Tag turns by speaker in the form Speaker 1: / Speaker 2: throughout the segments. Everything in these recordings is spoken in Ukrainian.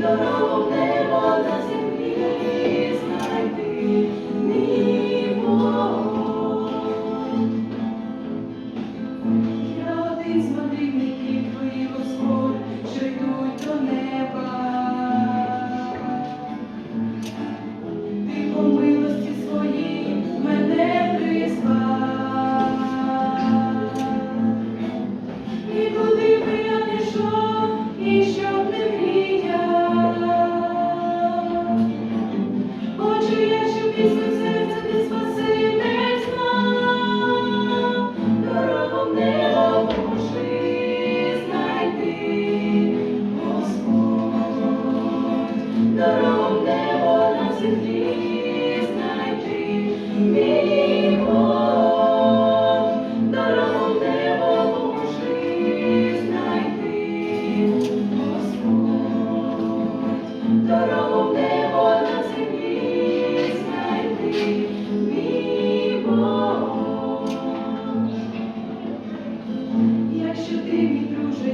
Speaker 1: No, no. І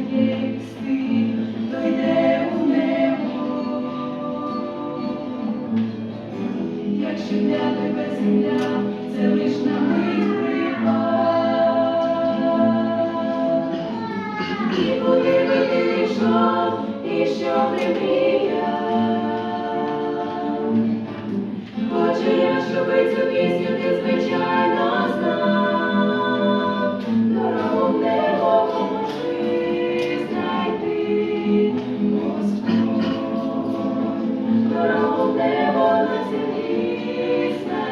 Speaker 1: куди би ти пішов, і що ти мріяв? Там, де вони злісне.